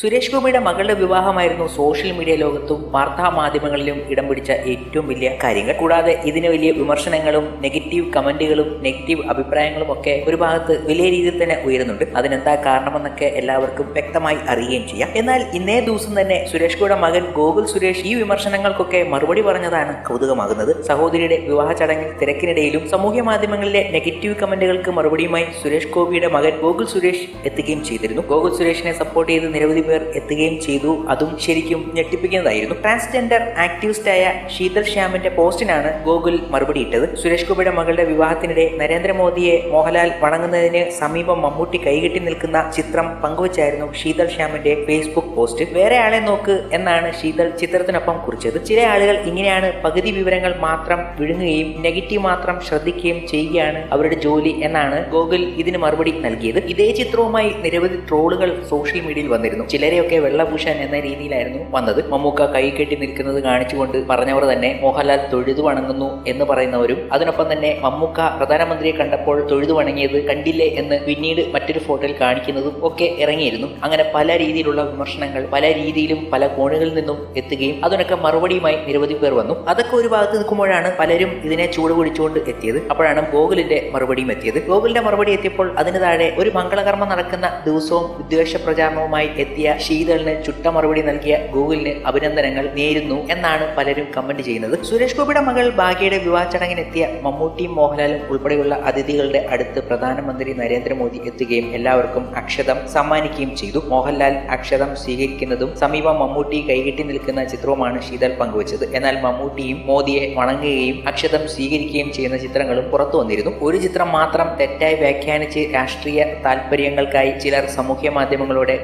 സുരേഷ് ഗോപിയുടെ മകളുടെ വിവാഹമായിരുന്നു social media ലോകത്തും വാർത്താ മാധ്യമങ്ങളിലും ഇടം പിടിച്ച ഏറ്റവും വലിയ കാര്യങ്ങൾ. കൂടാതെ ഇതിന് വലിയ വിമർശനങ്ങളും നെഗറ്റീവ് കമന്റുകളും നെഗറ്റീവ് അഭിപ്രായങ്ങളും ഒക്കെ ഒരു ഭാഗത്ത് വലിയ രീതിയിൽ തന്നെ ഉയരുന്നുണ്ട്. അതിനെന്താ കാരണമെന്നൊക്കെ എല്ലാവർക്കും വ്യക്തമായി അറിയുകയും ചെയ്യാം. എന്നാൽ ഇന്നേ ദിവസം തന്നെ സുരേഷ് ഗോപിയുടെ മകൻ ഗോകുൽ സുരേഷ് ഈ വിമർശനങ്ങൾക്കൊക്കെ മറുപടി പറഞ്ഞതാണ് കൗതുകമാകുന്നത്. സഹോദരിയുടെ വിവാഹ ചടങ്ങിൽ തിരക്കിനിടയിലും സാമൂഹ്യ മാധ്യമങ്ങളിലെ നെഗറ്റീവ് കമന്റുകൾക്ക് മറുപടിയുമായി സുരേഷ് ഗോപിയുടെ മകൻ ഗോകുൽ സുരേഷ് എത്തുകയും ചെയ്തിരുന്നു. ഗോകുൽ സുരേഷിനെ സപ്പോർട്ട് ചെയ്ത് നിരവധി പേർ എത്തുകയും ചെയ്തു. അതും ശരിക്കും ഞെട്ടിപ്പിക്കുന്നതായിരുന്നു. ട്രാൻസ്ജെൻഡർ ആക്ടിവിസ്റ്റായ ശീതൽ ശ്യാമിന്റെ പോസ്റ്റിനാണ് ഗോകുൽ മറുപടി ഇട്ടത്. സുരേഷ് ഗോപിയുടെ മകളുടെ വിവാഹത്തിനിടെ നരേന്ദ്രമോദിയെ മോഹൻലാൽ വണങ്ങുന്നതിന് സമീപം മമ്മൂട്ടി കൈകെട്ടി നിൽക്കുന്ന ചിത്രം പങ്കുവച്ചായിരുന്നു ശീതൽ ശ്യാമിന്റെ ഫേസ്ബുക്ക് പോസ്റ്റ്. വേറെ ആളെ നോക്ക് എന്നാണ് ശീതൽ ചിത്രത്തിനൊപ്പം കുറിച്ചത്. ചില ആളുകൾ ഇങ്ങനെയാണ് പകുതി വിവരങ്ങൾ മാത്രം വിഴുങ്ങുകയും നെഗറ്റീവ് മാത്രം ശ്രദ്ധിക്കുകയും ചെയ്യുകയാണ് അവരുടെ ജോലി എന്നാണ് ഗോകുൽ ഇതിന് മറുപടി നൽകിയത്. ഇതേ ചിത്രവുമായി നിരവധി ട്രോളുകൾ സോഷ്യൽ മീഡിയയിൽ വന്നിരുന്നു. ചിലരെയൊക്കെ വെള്ളഭൂഷൺ എന്ന രീതിയിലായിരുന്നു വന്നത്. മമ്മൂക്ക കൈ കെട്ടി നിൽക്കുന്നത് കാണിച്ചുകൊണ്ട് പറഞ്ഞവർ തന്നെ മോഹൻലാൽ തൊഴുതു വണങ്ങുന്നു എന്ന് പറയുന്നവരും അതിനൊപ്പം തന്നെ മമ്മൂക്ക പ്രധാനമന്ത്രിയെ കണ്ടപ്പോൾ തൊഴുതു വണങ്ങിയത് കണ്ടില്ലേ എന്ന് പിന്നീട് മറ്റൊരു ഫോട്ടോയിൽ കാണിക്കുന്നതും ഒക്കെ ഇറങ്ങിയിരുന്നു. അങ്ങനെ പല രീതിയിലുള്ള വിമർശനങ്ങൾ പല രീതിയിലും പല കോണുകളിൽ നിന്നും എത്തുകയും അതിനൊക്കെ മറുപടിയുമായി നിരവധി പേർ വന്നു. അതൊക്കെ ഒരു ഭാഗത്ത് നിൽക്കുമ്പോഴാണ് പലരും ഇതിനെ ചൂട് പിടിച്ചുകൊണ്ട് എത്തിയത്. അപ്പോഴാണ് ഗോകുലിന്റെ മറുപടിയും എത്തിയത്. ഗോകുലിന്റെ മറുപടി എത്തിയപ്പോൾ അതിന് താഴെ ഒരു മംഗളകർമ്മം നടക്കുന്ന ദിവസവും വിദ്വേഷ പ്രചാരണവുമായി എത്തിയ ശീതളിന് ചുട്ട മറുപടി നൽകിയ ഗൂഗിളിന് അഭിനന്ദനങ്ങൾ നേരുന്നു എന്നാണ് പലരും കമന്റ് ചെയ്യുന്നത്. സുരേഷ് ഗോപിയുടെ മകൾ ഭാഗ്യയുടെ വിവാഹ ചടങ്ങിനെത്തിയ മമ്മൂട്ടിയും മോഹൻലാലും ഉൾപ്പെടെയുള്ള അതിഥികളുടെ അടുത്ത് പ്രധാനമന്ത്രി നരേന്ദ്രമോദി എത്തുകയും എല്ലാവർക്കും അക്ഷതം സമ്മാനിക്കുകയും ചെയ്തു. മോഹൻലാൽ അക്ഷതം സ്വീകരിക്കുന്നതും സമീപം മമ്മൂട്ടി കൈകെട്ടി നിൽക്കുന്ന ചിത്രവുമാണ് ശീതൾ പങ്കുവച്ചത്. എന്നാൽ മമ്മൂട്ടിയും മോദിയെ വണങ്ങുകയും അക്ഷതം സ്വീകരിക്കുകയും ചെയ്യുന്ന ചിത്രങ്ങളും പുറത്തു വന്നിരുന്നു. ഒരു ചിത്രം മാത്രം തെറ്റായി വ്യാഖ്യാനിച്ച് രാഷ്ട്രീയ താൽപര്യങ്ങൾക്കായി ചിലർ സാമൂഹ്യ മാധ്യമങ്ങളോടെ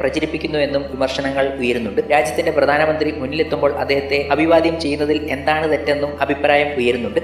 പ്രചരിപ്പിക്കുന്നുവെന്നും വിമർശനങ്ങൾ ഉയരുന്നുണ്ട്. രാജ്യത്തിന്റെ പ്രധാനമന്ത്രി മുന്നിലെത്തുമ്പോൾ അദ്ദേഹത്തെ അഭിവാദ്യം ചെയ്യുന്നതിൽ എന്താണ് തെറ്റെന്നും അഭിപ്രായം ഉയരുന്നുണ്ട്.